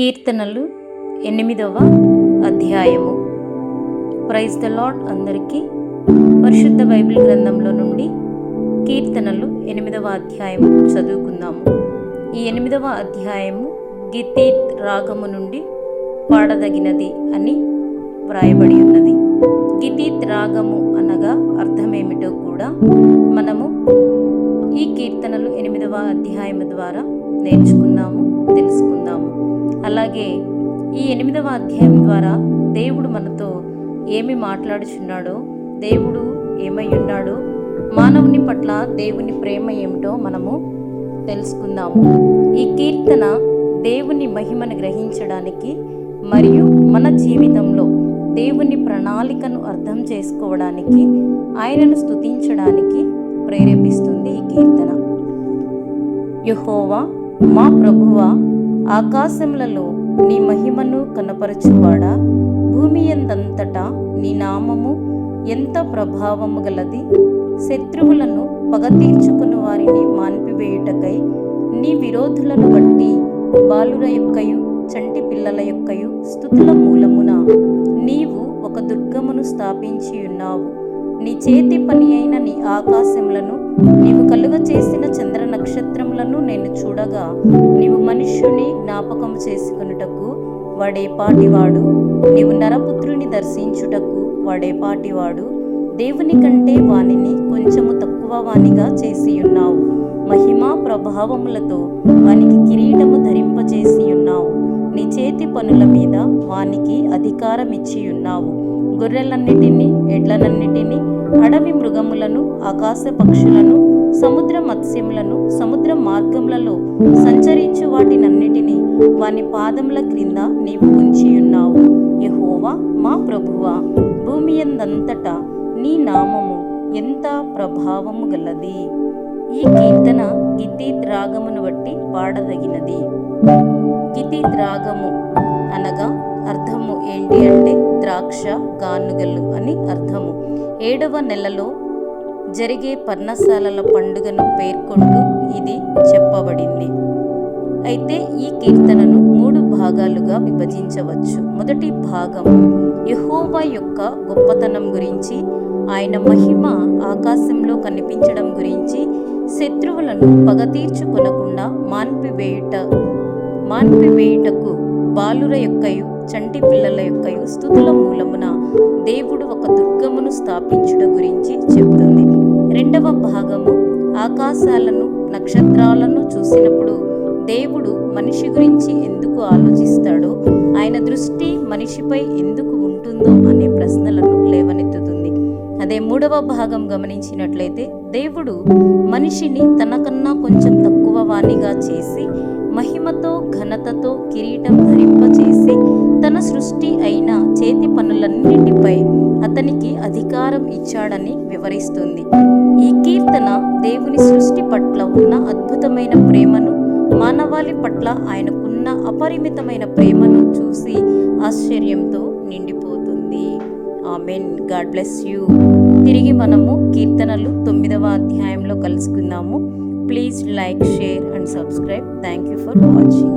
కీర్తనలు ఎనిమిదవ అధ్యాయము. ప్రైజ్ ద లాడ్ అందరికీ. పరిశుద్ధ బైబిల్ గ్రంథంలో నుండి కీర్తనలు ఎనిమిదవ అధ్యాయము చదువుకుందాము. ఈ ఎనిమిదవ అధ్యాయము గితీత్ రాగము నుండి పాడదగినది అని వ్రాయబడి ఉన్నది. గితీత్ రాగము అనగా అర్థమేమిటో కూడా మనము ఈ కీర్తనలు ఎనిమిదవ అధ్యాయము ద్వారా నేర్చుకున్నాము తెలుసుకున్నాము. అలాగే ఈ ఎనిమిదవ అధ్యాయం ద్వారా దేవుడు మనతో ఏమి మాట్లాడుచున్నాడో దేవుడు ఏమై ఉన్నాడో మానవుని పట్ల దేవుని ప్రేమ ఏమిటో మనము తెలుసుకుందాము. ఈ కీర్తన దేవుని మహిమను గ్రహించడానికి మరియు మన జీవితంలో దేవుని ప్రణాళికను అర్థం చేసుకోవడానికి ఆయనను స్తుతించడానికి ప్రేరేపిస్తుంది ఈ కీర్తన. యహోవా మా ప్రభువా ఆకాశములలో నీ మహిమను కనపరచువాడా? భూమి ఎందంతటా నీ నామము ఎంత ప్రభావము గలది? శత్రువులను పగ తీర్చుకుని వారిని మాన్పివేయుటకై నీ విరోధులను బట్టి బాలుర యొక్కయు చంటి పిల్లల యొక్కయు స్థుతుల మూలమున నీవు ఒక దుర్గమును స్థాపించి ఉన్నావు నీ చేతి పని అయిన నీ ఆకాశములను నీవు కలుగ చేసిన చంద్ర నక్షత్రములను నేను చూడగా నీవు మనుష్యుని జ్ఞాపకం చేసుకునుటకు వాడే పాటివాడు నీవు నరపుత్రుని దర్శించుటకు వాడే పాటివాడు దేవుని కంటే వానిని కొంచెము తక్కువ వానిగా చేసి ఉన్నావు మహిమా ప్రభావములతో వానికి కిరీటము ధరింపజేసి ఉన్నావు పనుల మీద వానికి అధికారం ఇచ్చి ఉన్నావు గొర్రెలన్నిటినీ ఎడ్లనన్నిటినీ అడవి మృగములను ఆకాశ పక్షులను సముద్ర మత్స్యములను సముద్ర మార్గములలో సంచరించు వాటినన్నిటినీ వాని పాదముల క్రింద నీవు ఉంచి ఉన్నావు యహోవా మా ప్రభువా భూమి ఎందంతటా నీ నామము ఎంత ప్రభావము గలది? ఈ కీర్తన గితీత్ పాటను బట్టి పాడదగినది గితీత్ ద్రాగము అనగా అర్థము ఏంటి అంటే ద్రాక్ష గానుగలు అని అర్థము. ఏడవ నెలలో జరిగే పర్ణశాలల పండుగను పేర్కొంటూ ఇది చెప్పబడింది. అయితే ఈ కీర్తనను మూడు భాగాలుగా విభజించవచ్చు. మొదటి భాగం యహోవా యొక్క గొప్పతనం గురించి ఆయన మహిమ ఆకాశంలో కనిపించడం గురించి శత్రువులను పగ తీర్చుకొనకుండా మాన్పివేయుట మాన్పివేయుటకు బాలుర యొక్కయు చంటి పిల్లల యొక్కయు స్థుతుల మూలమున దేవుడు ఒక దుర్గమును స్థాపించుట గురించి చెప్తుంది రెండవ భాగము. ఆకాశాలను నక్షత్రాలను చూసినప్పుడు దేవుడు మనిషి గురించి ఎందుకు ఆలోచిస్తాడో? ఆయన దృష్టి మనిషిపై ఎందుకు ఉంటుందో అనే ప్రశ్నలను లేవనెత్తుతుంది. అదే మూడవ భాగం గమనించినట్లయితే దేవుడు మనిషిని తనకన్నా కొంచెం తక్కువ వాణిగా చేసి మహిమతో ఘనతతో కిరీటం ధరింపచేసి తన సృష్టి అయిన చేతి పనులన్నిటిపై అతనికి అధికారం ఇచ్చాడని వివరిస్తుంది. ఈ కీర్తన దేవుని సృష్టి పట్ల ఉన్న అద్భుతమైన ప్రేమను మానవాళి పట్ల ఆయనకున్న అపరిమితమైన ప్రేమను చూసి ఆశ్చర్యంతో ఆమెన్ గాడ్ బ్లెస్ యూ తిరిగి మనము కీర్తనలు తొమ్మిదవ అధ్యాయంలో కలుసుకుందాము. Please like share and subscribe thank you for watching